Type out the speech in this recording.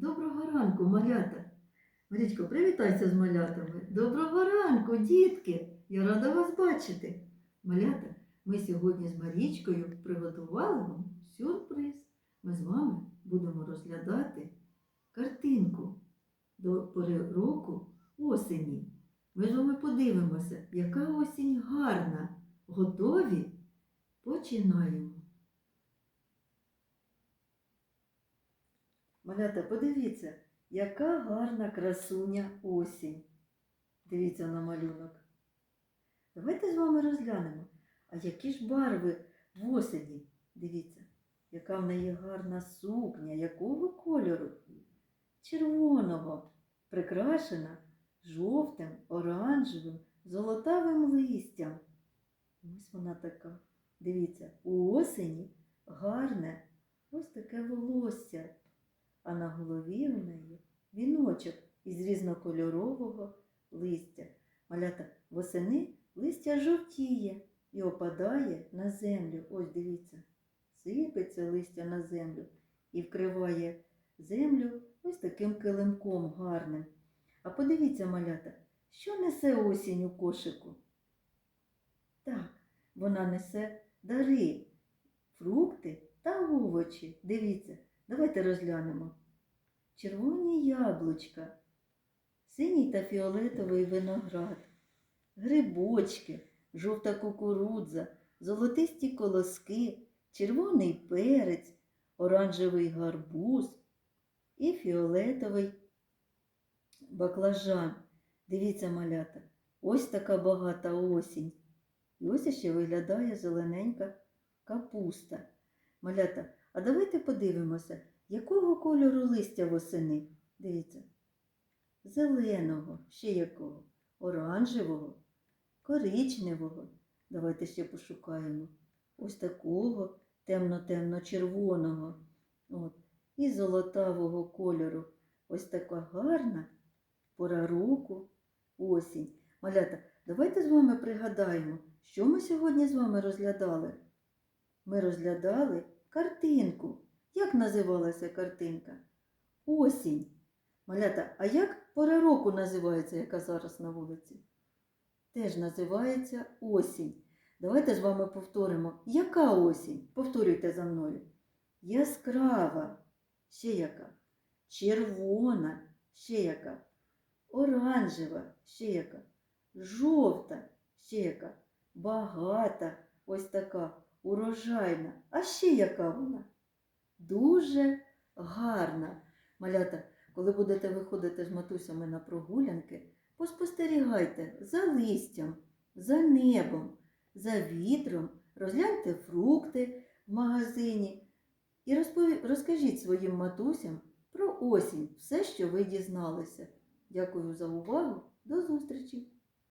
Доброго ранку, малята. Марічко, привітайся з малятами. Доброго ранку, дітки! Я рада вас бачити. Малята, ми сьогодні з Марічкою приготували вам сюрприз. Ми з вами будемо розглядати картинку до пори року осені. Ми з вами подивимося, яка осінь гарна. Готові? Починаємо. Малята, подивіться, яка гарна красуня осінь. Дивіться на малюнок. Давайте з вами розглянемо, а які ж барви в осені. Дивіться, яка в неї гарна сукня, якого кольору? Червоного, прикрашена жовтим, оранжевим, золотавим листям. Ось вона така. Дивіться, у осені гарне ось таке волосся на голові у неї віночок із різнокольорового листя. Малята восени листя жовтіє і опадає на землю. Ось дивіться, сипеться листя на землю і вкриває землю ось таким килимком гарним. А подивіться, малята, що несе осінь у кошику? Так, вона несе дари, фрукти та овочі. Дивіться. Давайте розглянемо. Червоні яблучка, синій та фіолетовий виноград, грибочки, жовта кукурудза, золотисті колоски, червоний перець, оранжевий гарбуз і фіолетовий баклажан. Дивіться, малята, ось така багата осінь. І ось ще виглядає зелененька капуста. Малята, а давайте подивимося, якого кольору листя восени. Дивіться. Зеленого, ще якого? Оранжевого, коричневого. Давайте ще пошукаємо. Ось такого темно-темно-червоного. От. І золотавого кольору. Ось така гарна пора року, осінь. Малята, давайте з вами пригадаємо, що ми сьогодні з вами розглядали. Ми розглядали картинку. Як називалася картинка? Осінь. Малята, а як пора року називається, яка зараз на вулиці? Теж називається осінь. Давайте з вами повторимо. Яка осінь? Повторюйте за мною. Яскрава. Ще яка? Червона. Ще яка? Оранжева. Ще яка? Жовта. Ще яка? Багата. Ось така урожайна. А ще яка вона? Дуже гарна. Малята, коли будете виходити з матусями на прогулянки, поспостерігайте за листям, за небом, за вітром, розгляньте фрукти в магазині і розпові... розкажіть своїм матусям про осінь, все, що ви дізналися. Дякую за увагу. До зустрічі!